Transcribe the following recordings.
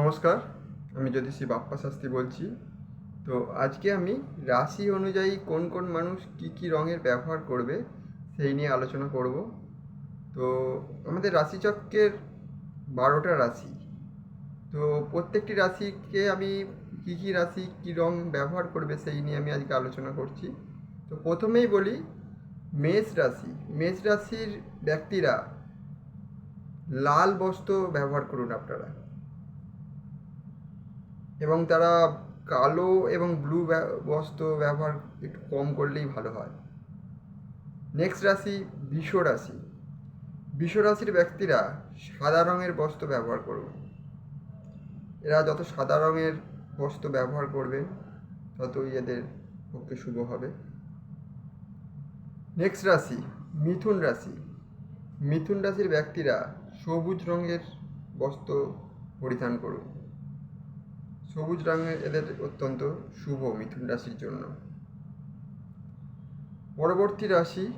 নমস্কার, আমি জ্যোতিষী বাপ্পা শাস্ত্রী বলছি। তো আজকে আমি রাশি অনুযায়ী কোন কোন মানুষ কি কি রঙের ব্যবহার করবে সেই নিয়ে আলোচনা করব। তো আমাদের রাশিচক্রের বারোটা রাশি। তো প্রত্যেকটি রাশিকে আমি কী কী রাশি কী রং ব্যবহার করবে সেই নিয়ে আমি আজকে আলোচনা করছি। তো প্রথমেই বলি, মেষ রাশি। মেষ রাশির ব্যক্তিরা লাল বস্ত্র ব্যবহার করুন আপনারা। এবং তারা কালো এবং ব্লু বস্ত্র ব্যবহার একটু কম করলেই ভালো হয়। নেক্সট রাশি বিষ রাশি। বিষ রাশির ব্যক্তিরা সাদা রঙের বস্ত্র ব্যবহার করুন এরা যত সাদা রঙের বস্ত্র ব্যবহার করবেন, ততই এদের পক্ষে শুভ হবে। নেক্সট রাশি মিথুন রাশি। মিথুন রাশির ব্যক্তিরা সবুজ রঙের বস্ত্র পরিধান করুন। সবুজ রঙের এদের অত্যন্ত শুভ মিথুন রাশির জন্য। পরবর্তী রাশি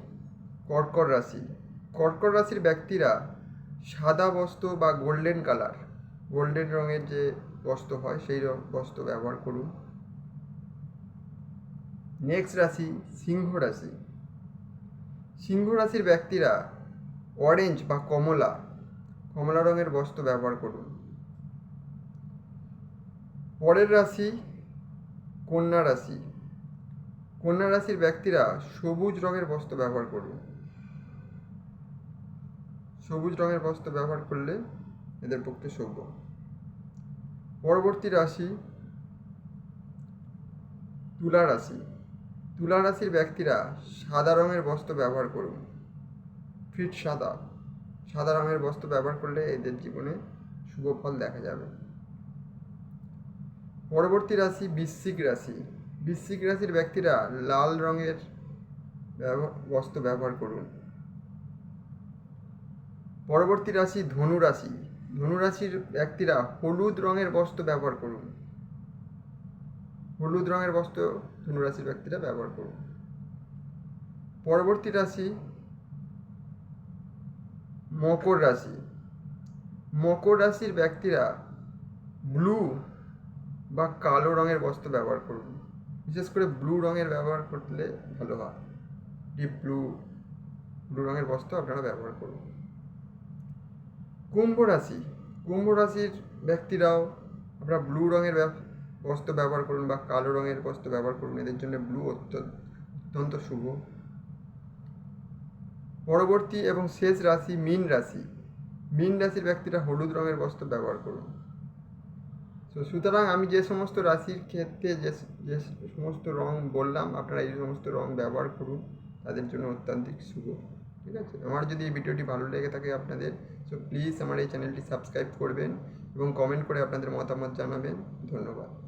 কর্কট রাশি। কর্কট রাশির ব্যক্তিরা সাদা বস্ত্র বা গোল্ডেন কালার। গোল্ডেন রঙের যে বস্ত্র হয়, সেই রং বস্ত্র ব্যবহার করুন। নেক্সট রাশি সিংহ রাশি। সিংহ রাশির ব্যক্তিরা অরেঞ্জ বা কমলা। কমলা রঙের বস্ত্র ব্যবহার করুন। পরের রাশি কন্যা রাশি। কন্যা রাশির ব্যক্তিরা সবুজ রঙের বস্ত্র ব্যবহার করুন সবুজ রঙের বস্ত্র ব্যবহার করলে এদের পক্ষে শুভ পরবর্তী রাশি তুলা রাশি। তুলা রাশির ব্যক্তিরা সাদা রঙের বস্ত্র ব্যবহার করুন ফিট সাদা। সাদা রঙের বস্ত্র ব্যবহার করলে এদের জীবনে শুভ ফল দেখা যাবে। পরবর্তী রাশি বৃশ্চিক রাশি। বৃশ্চিক রাশির ব্যক্তিরা লাল রঙের বস্ত্র ব্যবহার করুন। পরবর্তী রাশি ধনু রাশি। ধনু রাশির ব্যক্তিরা হলুদ রঙের বস্ত্র ব্যবহার করুন। হলুদ রঙের বস্ত্র ধনু রাশির ব্যক্তিরা ব্যবহার করুন। পরবর্তী রাশি মকর রাশি। মকর রাশির ব্যক্তিরা ব্লু বা কালো রঙের বস্ত্র ব্যবহার করুন। বিশেষ করে ব্লু রঙের ব্যবহার করলে ভালো হয়। ডিপ ব্লু ব্লু রঙের বস্ত্র আপনারা ব্যবহার করুন। কুম্ভ রাশি, কুম্ভ রাশির ব্যক্তিরাও আপনারা ব্লু রঙের বস্ত্র ব্যবহার করুন বা কালো রঙের বস্ত্র ব্যবহার করুন। এদের জন্য ব্লু অত্যন্ত শুভ। পরবর্তী এবং শেষ রাশি, মীন রাশি। মীন রাশির ব্যক্তিরা হলুদ রঙের বস্ত্র ব্যবহার করুন। তো সুতরাং আমি যে সমস্ত রাশির ক্ষেত্রে যে যে সমস্ত রং বললাম, আপনারা এই সমস্ত রং ব্যবহার করুন, তাদের জন্য অত্যন্তিক শুভ। ঠিক আছে? আমার যদি এই ভিডিওটি ভালো লেগে থাকে আপনাদের সো প্লিজ আমার এই চ্যানেলটি সাবস্ক্রাইব করবেন এবং কমেন্ট করে আপনাদের মতামত জানাবেন। ধন্যবাদ।